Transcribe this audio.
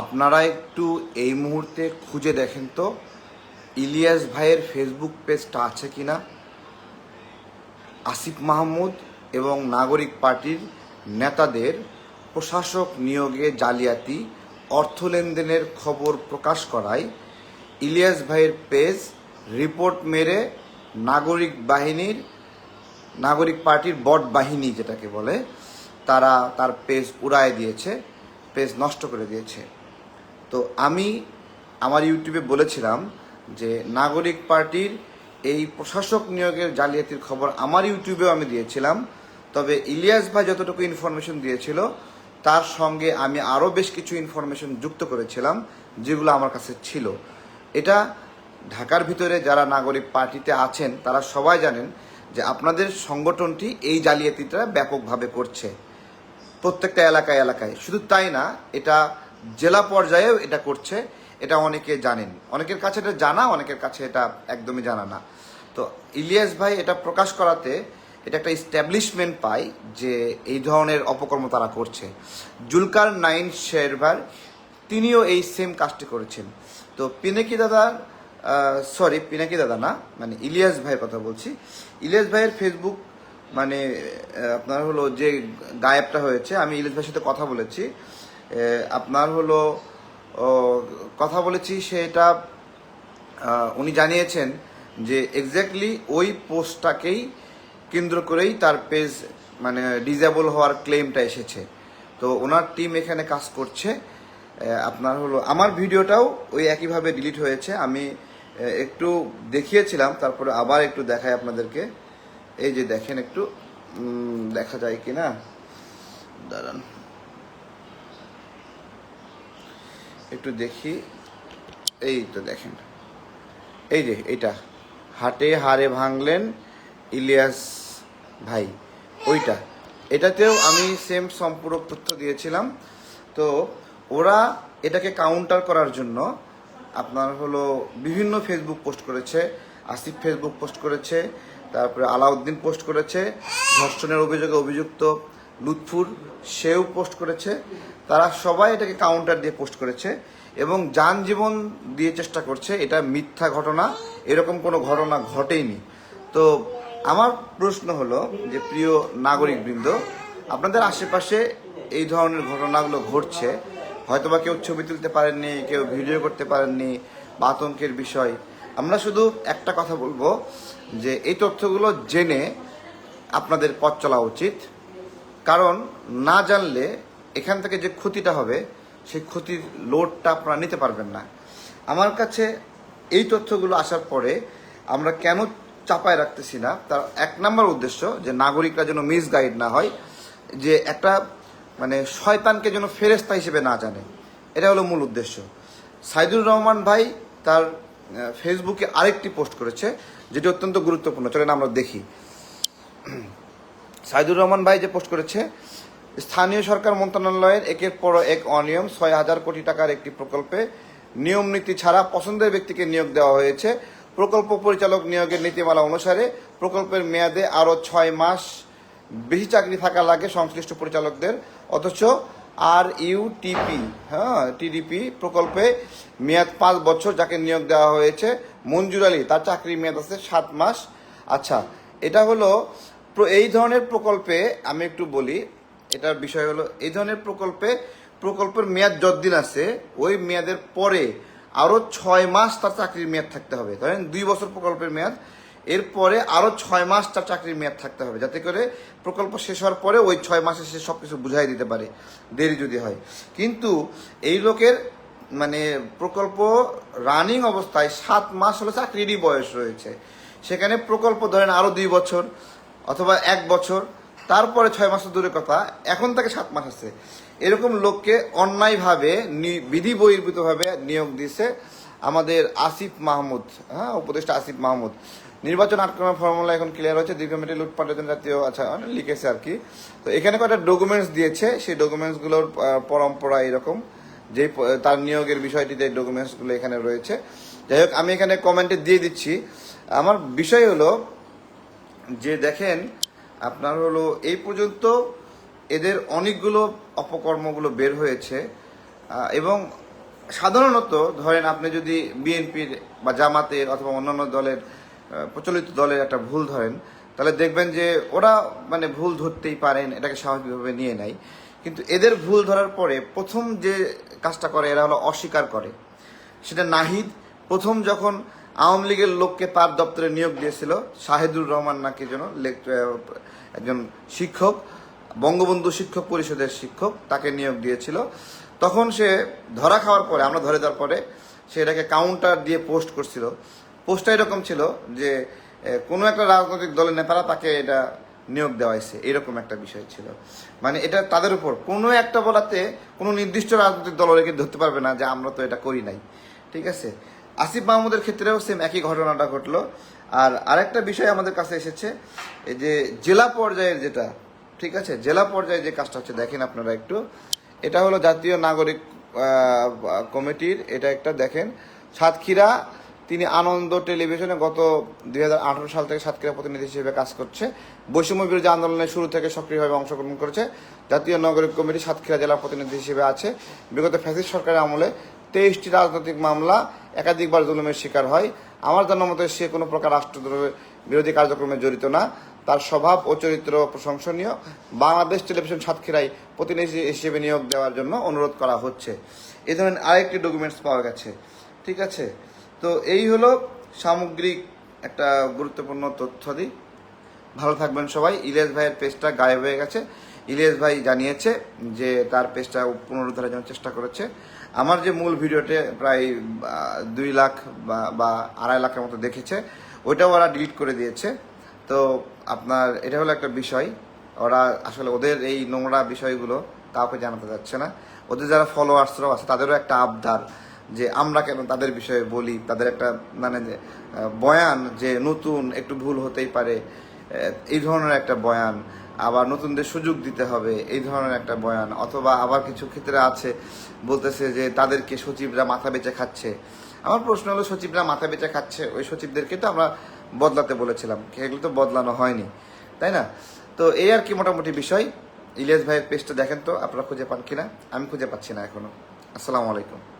আপনারা একটু এই মুহূর্তে খুঁজে দেখেন তো, ইলিয়াস ভাইয়ের ফেসবুক পেজটা আছে কি না আসিফ মাহমুদ এবং নাগরিক পার্টির নেতাদের প্রশাসক নিয়োগে জালিয়াতি, অর্থ লেনদেনের খবর প্রকাশ করায় ইলিয়াস ভাইয়ের পেজ রিপোর্ট মেরে নাগরিক বাহিনীর, নাগরিক পার্টির বট বাহিনী যেটাকে বলে, তারা তার পেজ উড়ায় দিয়েছে পেজ নষ্ট করে দিয়েছে। তো আমি আমার ইউটিউবে বলেছিলাম যে নাগরিক পার্টির এই প্রশাসক নিয়োগের জালিয়াতির খবর আমার ইউটিউবেও আমি দিয়েছিলাম। তবে ইলিয়াস ভাই যতটুকু ইনফরমেশন দিয়েছিল, তার সঙ্গে আমি আরও বেশ কিছু ইনফরমেশন যুক্ত করেছিলাম, যেগুলো আমার কাছে ছিল। এটা ঢাকার ভিতরে যারা নাগরিক পার্টিতে আছেন, তারা সবাই জানেন যে আপনাদের সংগঠনটি এই জালিয়াতিটা ব্যাপকভাবে করছে। প্রত্যেকটা এলাকায় এলাকায়। শুধু তাই না, এটা জেলা পর্যায়েও এটা করছে, এটা অনেকে জানেন। অনেকের কাছে এটা জানা, অনেকের কাছে এটা একদমই জানা না। তো ইলিয়াস ভাই এটা প্রকাশ করাতে এটা একটা ইস্টাবলিশমেন্ট পায় যে এই ধরনের অপকর্ম তারা করছে। জুলকার নাইন শেরভার তিনিও এই সেম কাজটি করেছেন। তো পিনাকি দাদা সরি পিনাকি দাদা না মানে ইলিয়াস ভাইয়ের কথা বলছি। ইলিয়াস ভাইয়ের ফেসবুক মানে আপনার হলো যে গায়েবটা হয়েছে, আমি ইলিয়াস ভাইয়ের সাথে কথা বলেছি। আপনার হলো কথা বলেছি সেটা উনি জানিয়েছেন যে এক্স্যাক্টলি ওই পোস্টটাকেই কেন্দ্র করেই তার পেজ মানে ডিজেবল হওয়ার ক্লেমটা এসেছে। তো ওনার টিম এখানে কাজ করছে। আপনার হলো, আমার ভিডিওটাও ওই একইভাবে ডিলিট হয়েছে। আমি একটু দেখিয়েছিলাম, তারপরে আবার একটু দেখাই আপনাদেরকে। এই যে দেখেন একটু দেখা যায় কি না দাঁড়ান। একটু দেখি। এই তো দেখেন। এই যে, এইটা। হাটে হারে ভাঙলেন ইলিয়াস ভাই। ওইটা। এটাতেও আমি সেম সম্পূরক তথ্য দিয়েছিলাম। তো ওরা এটাকে কাউন্টার করার জন্য আপনার হলো বিভিন্ন ফেসবুক পোস্ট করেছে, আসিফ ফেসবুক পোস্ট করেছে, তারপরে আলাউদ্দিন পোস্ট করেছে, ধর্ষণের অভিযোগে অভিযুক্ত লুৎফুর, সেও পোস্ট করেছে। তারা সবাই এটাকে কাউন্টার দিয়ে পোস্ট করেছে এবং যান জীবন দিয়ে চেষ্টা করছে, এটা মিথ্যা ঘটনা, এরকম কোনো ঘটনা ঘটেইনি। তো আমার প্রশ্ন হলো যে, প্রিয় নাগরিকবৃন্দ, আপনাদের আশেপাশে এই ধরনের ঘটনাগুলো ঘটছে, হয়তোবা কেউ ছবি তুলতে পারেননি, কেউ ভিডিও করতে পারেননি বা আতঙ্কের বিষয়। আমরা শুধু একটা কথা বলব যে, এই তথ্যগুলো জেনে আপনাদের পথ চলা উচিত। কারণ না জানলে এখান থেকে যে ক্ষতিটা হবে, সেই ক্ষতির লোডটা আপনারা নিতে পারবেন না। আমার কাছে এই তথ্যগুলো আসার পরে আমরা কেন চাপায় রাখতেছি না? তার এক নম্বর উদ্দেশ্য যে নাগরিকরা যেন মিস গাইড না হয়, যে একটা মানে শয়তানকে যেন ফেরেস্তা হিসেবে না জানে। এটা হলো মূল উদ্দেশ্য। সাইদুর রহমান ভাই তার ফেসবুকে আরেকটি পোস্ট করেছে, যেটি অত্যন্ত গুরুত্বপূর্ণ। চলেন আমরা দেখি। সাইদুর রহমান ভাই যে পোস্ট করেছে, স্থানীয় সরকার মন্ত্রণালয়ের একের পর এক অনিয়ম, ছয় হাজার কোটি টাকার একটি প্রকল্পে নিয়ম নীতি ছাড়া পছন্দের ব্যক্তিকে নিয়োগ দেওয়া হয়েছে। প্রকল্প পরিচালক নিয়োগের নীতিমালা অনুসারে প্রকল্পের মেয়াদে আরও ছয় মাস বেশি চাকরি থাকা লাগে সংশ্লিষ্ট পরিচালকদের। অথচ আর ইউটিপি হ্যাঁ টিডিপি প্রকল্পে মেয়াদ পাঁচ বছর যাকে নিয়োগ দেওয়া হয়েছে, মঞ্জুর আলী, তার চাকরির মেয়াদ আছে সাত মাস। আচ্ছা এটা হলো এই ধরনের প্রকল্পে আমি একটু বলি, এটার বিষয় হলো, এই ধরনের প্রকল্পে, প্রকল্পের মেয়াদ যতদিন আছে, ওই মেয়াদের পরে আরও ছয় মাস তার চাকরির মেয়াদ থাকতে হবে। ধরেন দুই বছর প্রকল্পের মেয়াদ, এরপরে আরও ছয় মাস তার চাকরির মেয়াদ থাকতে হবে, যাতে করে প্রকল্প শেষ হওয়ার পরে ওই ছয় মাসে সে সব কিছু বুঝাই দিতে পারে, দেরি যদি হয়। কিন্তু এই লোকের মানে প্রকল্প রানিং অবস্থায় সাত মাস হলো চাকরিরই বয়স রয়েছে। সেখানে প্রকল্প ধরেন আরও দুই বছর অথবা এক বছর, তারপরে ছয় মাসের দূরে কথা, এখন তাকে সাত মাস আছে। এরকম লোককে অন্যায়ভাবে বিধি বহির্ভূতভাবে নিয়োগ দিয়েছে আমাদের আসিফ মাহমুদ হ্যাঁ উপদেষ্টা আসিফ মাহমুদ। নির্বাচন আটকানোর ফর্মুলা এখন ক্লিয়ার হচ্ছে দীর্ঘমেয়াদী লুটপাটের জন্য জাতীয় আচ্ছা লিখেছে আর কি। তো এখানে কয়েকটা ডকুমেন্টস দিয়েছে, সেই ডকুমেন্টসগুলোর পরম্পরা এরকম যে তার নিয়োগের বিষয়টিতে ডকুমেন্টসগুলো এখানে রয়েছে। যাই হোক, আমি এখানে কমেন্টে দিয়ে দিচ্ছি। আমার বিষয় হলো যে দেখেন, আপনার হলো এই পর্যন্ত এদের অনেকগুলো অপকর্মগুলো বের হয়েছে। এবং সাধারণত ধরেন আপনি যদি বিএনপির বা জামাতের অথবা অন্যান্য দলের প্রচলিত দলের একটা ভুল ধরেন, তাহলে দেখবেন যে ওরা মানে ভুল ধরতেই পারেন, এটাকে স্বাভাবিকভাবে নিয়ে নেয়। কিন্তু এদের ভুল ধরার পরে প্রথম যে কাজটা করে, এরা হলো অস্বীকার করে। সেটা নাহিদ প্রথম যখন আওয়ামী লীগের লোককে তার দপ্তরে নিয়োগ দিয়েছিল। শাহিদুর রহমান নাকি যেন একজন শিক্ষক, বঙ্গবন্ধু শিক্ষক পরিষদের শিক্ষক, তাকে নিয়োগ দিয়েছিল। তখন সে ধরা খাওয়ার পরে, আমরা ধরে দেওয়ার পরে, সে এটাকে কাউন্টার দিয়ে পোস্ট করছিল। পোস্টটা এরকম ছিল যে কোনো একটা রাজনৈতিক দলের নেতারা তাকে এটা নিয়োগ দেওয়া হয়েছে এরকম একটা বিষয় ছিল। মানে এটা তাদের উপর। কোনো একটা বলাতে কোনো নির্দিষ্ট রাজনৈতিক দল ওদেরকে ধরতে পারবে না যে আমরা তো এটা করি নাই। ঠিক আছে? আসিফ মাহমুদের ক্ষেত্রেও সেম একই ঘটনাটা ঘটলো। আর আরেকটা বিষয় আমাদের কাছে এসেছে, এই যে জেলা পর্যায়ের যেটা, ঠিক আছে? জেলা পর্যায়ে যে কাজটা হচ্ছে, দেখেন আপনারা একটু। এটা হলো জাতীয় নাগরিক কমিটির, এটা একটা দেখেন। সাতক্ষীরা, তিনি আনন্দ টেলিভিশনে গত দুই হাজার আঠারো সাল থেকে সাতক্ষীরা প্রতিনিধি হিসেবে কাজ করছে। বৈষম্য বিরোধী আন্দোলনের শুরু থেকে সক্রিয়ভাবে অংশগ্রহণ করেছে। জাতীয় নাগরিক কমিটি সাতক্ষীরা জেলা প্রতিনিধি হিসেবে আছে। বিগত ফ্যাসিস্ট সরকারের আমলে তেইশটি রাজনৈতিক মামলা একাধিকবার জুলুমের শিকার হয়। আমার জানার মতে সে কোনো প্রকার রাষ্ট্রদ্রোহ বিরোধী কার্যক্রমে জড়িত না। তার স্বভাব ও চরিত্র প্রশংসনীয়। বাংলাদেশ টেলিভিশন সাতক্ষীরায় প্রতিনিধি হিসেবে নিয়োগ দেওয়ার জন্য অনুরোধ করা হচ্ছে। এ ধরনের আরেকটি ডকুমেন্টস পাওয়া গেছে। ঠিক আছে? তো এই হলো সামগ্রিক একটা গুরুত্বপূর্ণ তথ্যাদি। ভালো থাকবেন সবাই। ইলিয়াস ভাইয়ের পেজটা গায়েব হয়ে গেছে। ইলিয়াস ভাই জানিয়েছে যে তার পেজটা পুনরুদ্ধারের জন্য চেষ্টা করেছে। আমার যে মূল ভিডিওতে প্রায় দুই লাখ বা- আড়াই লাখের মতো দেখেছে, ওইটাও ওরা ডিলিট করে দিয়েছে। তো আপনার, এটা হলো একটা বিষয়। ওরা আসলে ওদের এই নোংরা বিষয়গুলো কাউকে জানাতে যাচ্ছে না। ওদের যারা ফলোয়ার্সরাও আছে, তাদেরও একটা আবদার যে আমরা কেন তাদের বিষয়ে বলি, তাদের একটা মানে বয়ান যে নতুন, একটু ভুল হতেই পারে এই ধরনের একটা বয়ান। আবার নতুনদের সুযোগ দিতে হবে, এই ধরনের একটা বয়ান। অথবা আবার কিছু ক্ষেত্রে আছে, বলতেছে যে তাদেরকে সচিবরা মাথা বেঁচে খাচ্ছে। আমার প্রশ্ন হলো, সচিবরা মাথা বেঁচে খাচ্ছে, ওই সচিবদেরকে তো আমরা বদলাতে বলেছিলাম। এগুলো তো বদলানো হয়নি, তাই না? তো এই আর কি মোটামুটি বিষয়। ইলিয়াস ভাইয়ের পেজটা দেখেন তো, আপনারা খুঁজে পান কিনা? আমি খুঁজে পাচ্ছি না এখনও। আসসালামু আলাইকুম।